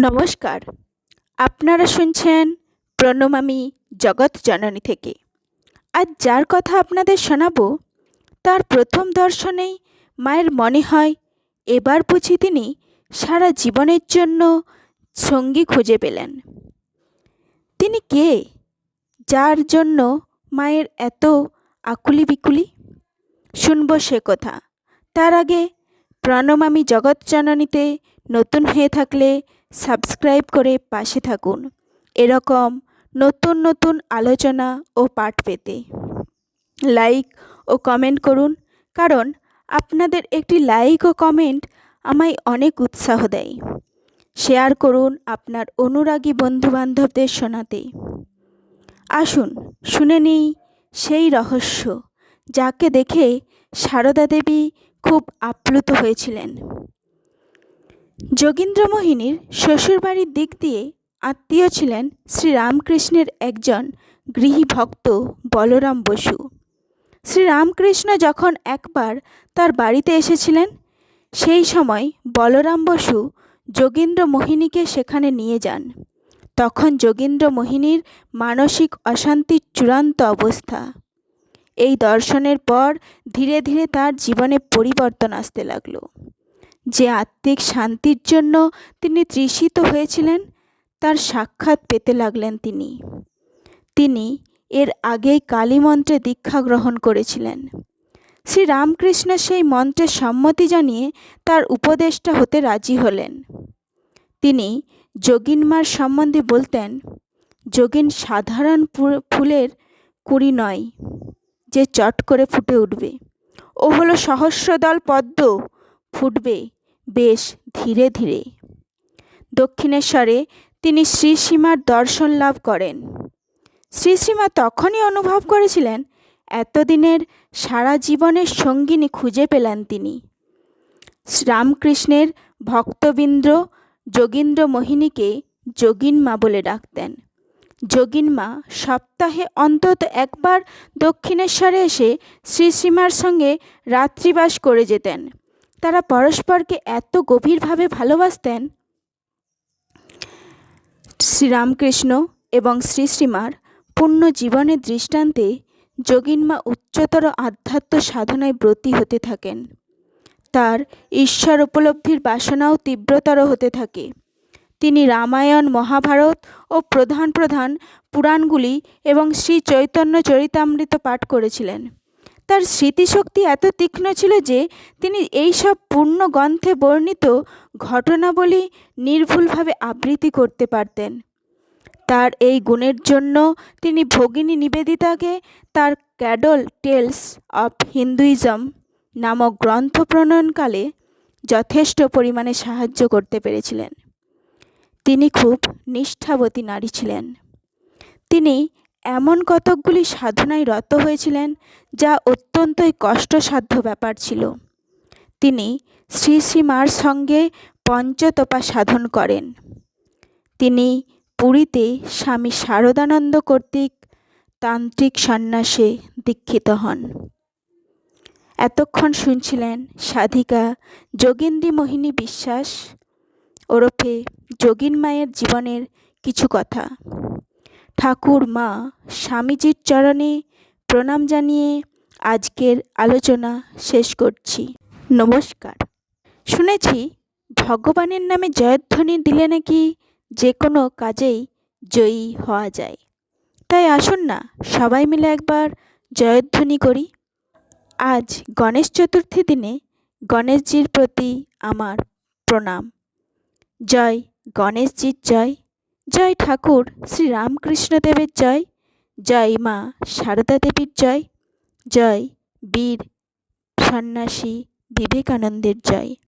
নমস্কার। আপনারা শুনছেন প্রণমামী জগৎ জননী থেকে। আজ যার কথা আপনাদের শোনাবো, তার প্রথম দর্শনেই মায়ের মনে হয়, এবার বুঝি তিনি সারা জীবনের জন্য সঙ্গী খুঁজে পেলেন। তিনি কে? যার জন্য মায়ের এত আকুলি বিকুলি শুনব সে কথা। তার আগে প্রণমামী জগৎ জননীতে নতুন হয়ে থাকলে সাবস্ক্রাইব করে পাশে থাকুন। এরকম নতুন নতুন আলোচনা ও পাঠ পেতে লাইক ও কমেন্ট করুন, কারণ আপনাদের একটি লাইক ও কমেন্ট আমায় অনেক উৎসাহ দেয়। শেয়ার করুন আপনার অনুরাগী বন্ধুবান্ধবদের শোনাতে। আসুন, শুনে নিই সেই রহস্য যাকে দেখে সারদা দেবী খুব আপ্লুত হয়েছিলেন। যোগীন্দ্রমোহিনীর শ্বশুরবাড়ির দিক দিয়ে আত্মীয় ছিলেন শ্রীরামকৃষ্ণের একজন গৃহী ভক্ত বলরাম বসু। শ্রীরামকৃষ্ণ যখন একবার তার বাড়িতে এসেছিলেন, সেই সময় বলরাম বসু যোগীন্দ্র মোহিনীকে সেখানে নিয়ে যান। তখন যোগীন্দ্র মোহিনীর মানসিক অশান্তির চূড়ান্ত অবস্থা। এই দর্শনের পর ধীরে ধীরে তার জীবনে পরিবর্তন আসতে লাগল। যে আত্মিক শান্তির জন্য তিনি তৃষিত হয়েছিলেন, তার সাক্ষাৎ পেতে লাগলেন তিনি। তিনি এর আগেই কালী মন্ত্রে দীক্ষা গ্রহণ করেছিলেন। শ্রী রামকৃষ্ণ সেই মন্ত্রের সম্মতি জানিয়ে তার উপদেষ্টা হতে রাজি হলেন। তিনি যোগিনমার সম্বন্ধে বলতেন, যোগিন সাধারণ ফুলের কুড়ি নয় যে চট করে ফুটে উঠবে। ও হলো সহস্রদল পদ্ম। ফুটবে বেশ ধীরে ধীরে। দক্ষিণেশ্বরে তিনি শ্রীসীমার দর্শন লাভ করেন। শ্রীসীমা তখনই অনুভব করেছিলেন, এতদিনের সারা জীবনের সঙ্গিনী খুঁজে পেলেন তিনি। রামকৃষ্ণের ভক্তবৃন্দ যোগীন্দ্র মোহিনীকে যোগিনমা বলে ডাকতেন। যোগিনমা সপ্তাহে অন্তত একবার দক্ষিণেশ্বরে এসে শ্রীসীমার সঙ্গে রাত্রিবাস করে যেতেন। তারা পরস্পরকে এত গভীরভাবে ভালোবাসতেন? শ্রীরামকৃষ্ণ এবং শ্রী শ্রীমার পূর্ণ জীবনের দৃষ্টান্তে যোগিনমা উচ্চতর আধ্যাত্ম সাধনায় ব্রতী হতে থাকেন। তার ঈশ্বর উপলব্ধির বাসনাও তীব্রতর হতে থাকে। তিনি রামায়ণ, মহাভারত ও প্রধান প্রধান পুরাণগুলি এবং শ্রী চৈতন্য চরিতামৃত পাঠ করেছিলেন। তার স্মৃতিশক্তি এত তীক্ষ্ণ ছিল যে তিনি এই সব পূর্ণ গ্রন্থে বর্ণিত ঘটনাবলী নির্ভুলভাবে আবৃত্তি করতে পারতেন। তার এই গুণের জন্য তিনি ভগিনী নিবেদিতাকে তার ক্যাডল টেলস অফ হিন্দুইজম নামক গ্রন্থ প্রণয়নকালে যথেষ্ট পরিমাণে সাহায্য করতে পেরেছিলেন। তিনি খুব নিষ্ঠাবতী নারী ছিলেন। তিনি এমন কতকগুলি সাধনায় রত হয়েছিলেন যা অত্যন্তই কষ্টসাধ্য ব্যাপার ছিল। তিনি শ্রী শ্রীমার সঙ্গে পঞ্চতপা সাধন করেন। তিনি পুরীতে স্বামী শারদানন্দ কর্তৃক তান্ত্রিক সন্ন্যাসে দীক্ষিত হন। এতক্ষণ শুনছিলেন সাধিকা যোগিন্দ্রী মোহিনী বিশ্বাস। ওরফে যোগিন মায়ের জীবনের কিছু কথা। ঠাকুর মা স্বামীজির চরণে প্রণাম জানিয়ে আজকের আলোচনা শেষ করছি। নমস্কার। শুনেছি ভগবানের নামে জয়ধ্বনি দিলে নাকি যে কোনো কাজেই জয়ী হওয়া যায়। তাই আসুন না সবাই মিলে একবার জয়ধ্বনি করি। আজ গণেশ চতুর্থী দিনে গণেশজির প্রতি আমার প্রণাম। জয় গণেশজির জয়। জয় ঠাকুর শ্রী রামকৃষ্ণদেবের জয় জয় মা সারদা দেবীর জয় জয় বীর সন্ন্যাসী বিবেকানন্দের জয়।